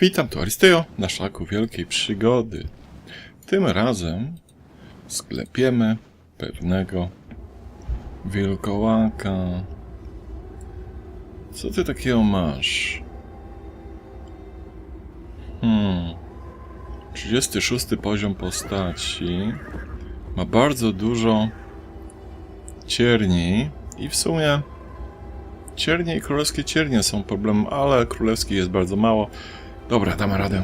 Witam, tu Aristeo, na szlaku wielkiej przygody. Tym razem sklepiemy pewnego wielkołaka. Co ty takiego masz? Hmm. 36 poziom postaci. Ma bardzo dużo cierni i w sumie ciernie i królewskie ciernie są problemem, ale królewskich jest bardzo mało. Dobra, damy radę.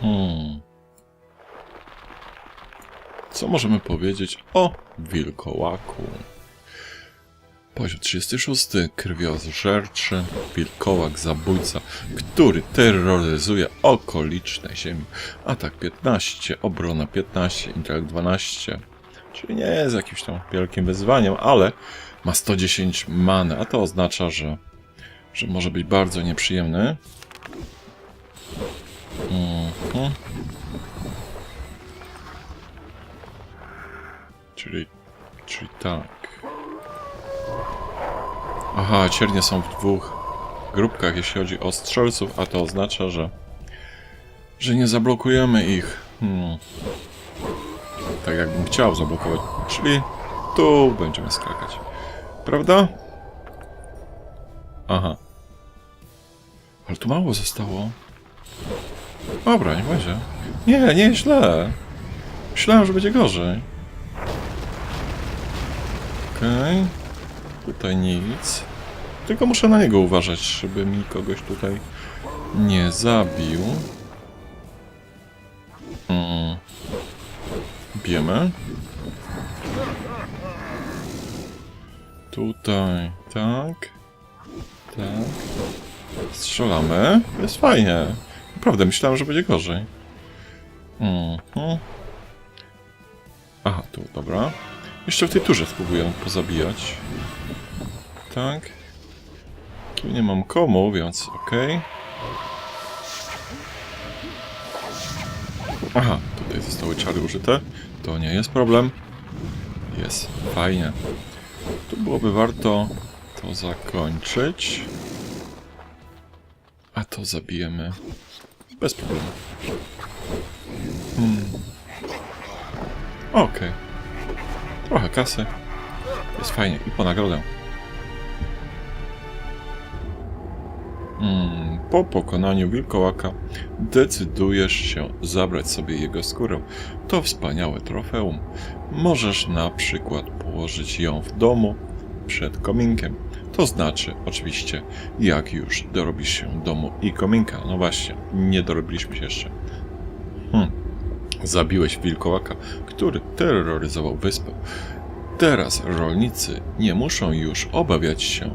Hmm. Co możemy powiedzieć o wilkołaku? Poziom 36. Krwiożerczy, wilkołak, zabójca, który terroryzuje okoliczne ziemi. Atak 15, obrona 15, intelekt 12. Czyli nie jest jakimś tam wielkim wyzwaniem, ale ma 110 many, a to oznacza, że, że może być bardzo nieprzyjemny. Mhm. Czyli, czyli tak. Aha, ciernie są w dwóch grupkach, jeśli chodzi o strzelców, a to oznacza, że, że nie zablokujemy ich. Hmm. Tak jakbym chciał zablokować. Czyli tu będziemy skakać. Prawda? Aha. Ale tu mało zostało. Dobra, nie będzie. Nie, nie, źle. Myślałem, że będzie gorzej. Okej. Tutaj nic. Tylko muszę na niego uważać, żeby mi kogoś tutaj nie zabił. Mm. Bijemy. Tutaj, tak. Tak. Strzelamy. Jest fajnie. Naprawdę, myślałem, że będzie gorzej. Mhm. Aha, tu, dobra. Jeszcze w tej turze spróbuję pozabijać. Tak. Tu nie mam komu, więc okej. Aha, tutaj zostały czary użyte. To nie jest problem. Jest fajnie. Tu byłoby warto to zakończyć. A to zabijemy bez problemu. Hmm. Okej. Trochę kasy. Jest fajnie. I po nagrodę. Hmm. Po pokonaniu wilkołaka decydujesz się zabrać sobie jego skórę. To wspaniałe trofeum. Możesz na przykład położyć ją w domu przed kominkiem. To znaczy, oczywiście, jak już dorobisz się domu i kominka. No właśnie, nie dorobiliśmy się jeszcze. Hmm. Zabiłeś wilkołaka, który terroryzował wyspę. Teraz rolnicy nie muszą już obawiać się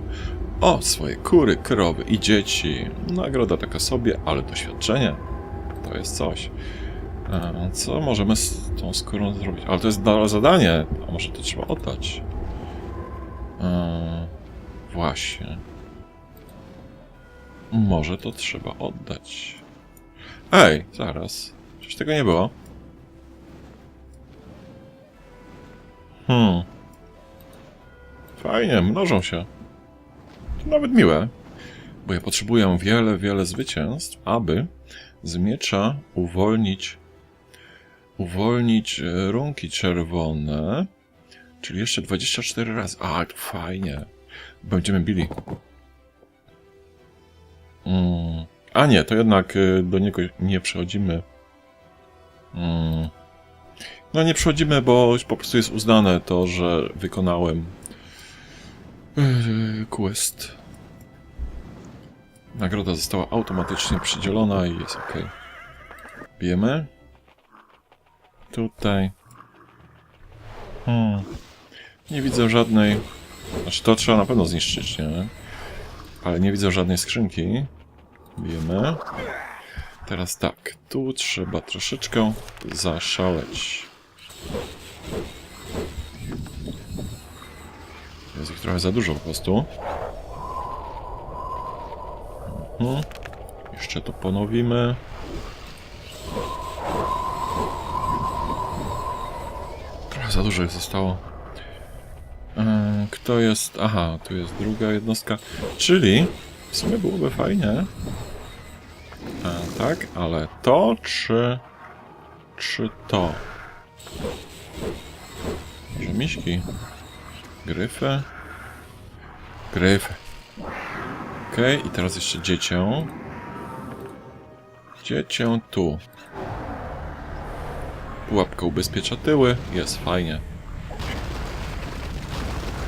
o swoje kury, krowy i dzieci. Nagroda taka sobie, ale doświadczenie to jest coś. Co możemy z tą skórą zrobić? Ale to jest zadanie. A może to trzeba oddać? Właśnie. Może to trzeba oddać. Ej, zaraz. Coś tego nie było. Hmm. Fajnie, mnożą się. Nawet miłe. Bo ja potrzebuję wiele, wiele zwycięstw, aby z miecza uwolnić uwolnić e, runki czerwone. Czyli jeszcze 24 razy. A, to fajnie. Będziemy bili. Mm. A nie, to jednak y, do niego nie przechodzimy. Mm. No nie przechodzimy, bo po prostu jest uznane to, że wykonałem quest. Nagroda została automatycznie przydzielona i jest ok. Bijemy. Tutaj. Hmm. Nie widzę żadnej... Znaczy to trzeba na pewno zniszczyć, nie? Ale nie widzę żadnej skrzynki. Bijemy. Teraz tak, tu trzeba troszeczkę zaszaleć. Jest ich trochę za dużo po prostu. Mhm. Jeszcze to ponowimy. Trochę za dużo ich zostało. Mm, Kto jest... Aha, tu jest druga jednostka. Czyli w sumie byłoby fajnie. A, tak, ale to czy... Czy to? Może miśki? Gryfy? Gryfy. Okej, i teraz jeszcze dziecię. Dziecię tu. Pułapka ubezpiecza tyły, jest fajnie.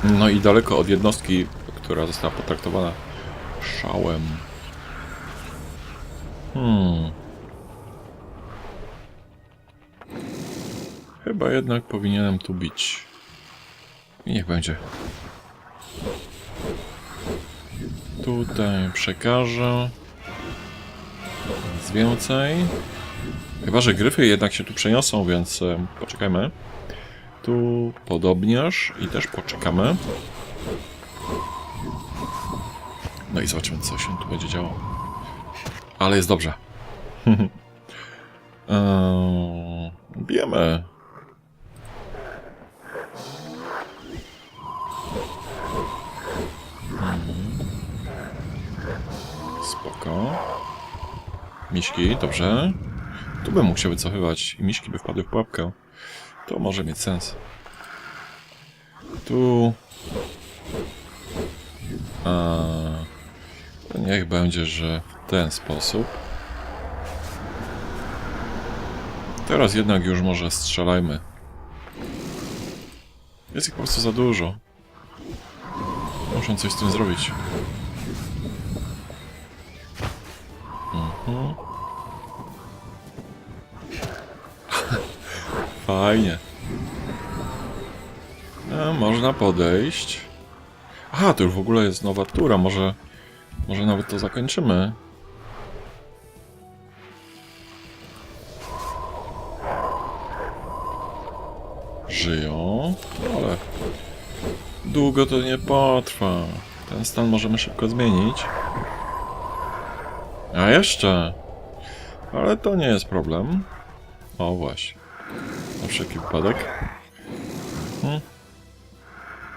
No i daleko od jednostki, która została potraktowana szałem. Hmm. Chyba jednak powinienem tu bić. I niech będzie. Tutaj przekażę. Nic więcej. Chyba, że gryfy jednak się tu przeniosą, więc e, poczekajmy. Tu podobnież i też poczekamy. No i zobaczymy, co się tu będzie działo. Ale jest dobrze. bijemy. Spoko. Miśki, dobrze. Tu bym mógł się wycofywać i miśki by wpadły w pułapkę. To może mieć sens. Tu... A... Niech będzie, że w ten sposób. Teraz jednak już może strzelajmy. Jest ich po prostu za dużo. Muszę coś z tym zrobić. Fajnie. A, można podejść. Aha, to już w ogóle jest nowa tura. Może, może nawet to zakończymy. Żyją, ale długo to nie potrwa. Ten stan możemy szybko zmienić. A jeszcze! Ale to nie jest problem. O właśnie. Na wszelki wypadek. Hmm.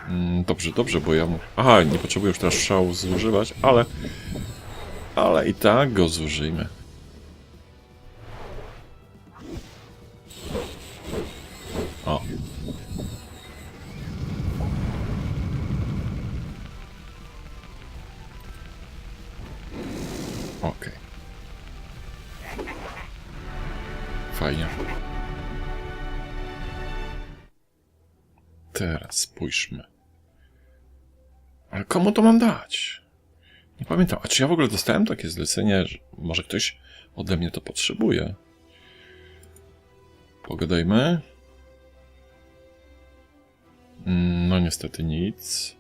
Mm, Dobrze, dobrze, bo ja mu... Aha, nie potrzebuję już teraz szału zużywać, ale... Ale i tak go zużyjmy. O. Okej. Fajnie. Teraz spójrzmy. Ale komu to mam dać? Nie pamiętam. A czy ja w ogóle dostałem takie zlecenie, że może ktoś ode mnie to potrzebuje? Pogadajmy. Mm, No niestety nic.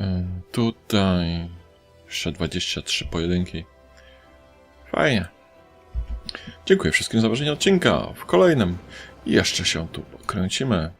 Ym, Tutaj jeszcze 23 pojedynki. Fajnie. Dziękuję wszystkim za zobaczenie odcinka. W kolejnym jeszcze się tu pokręcimy.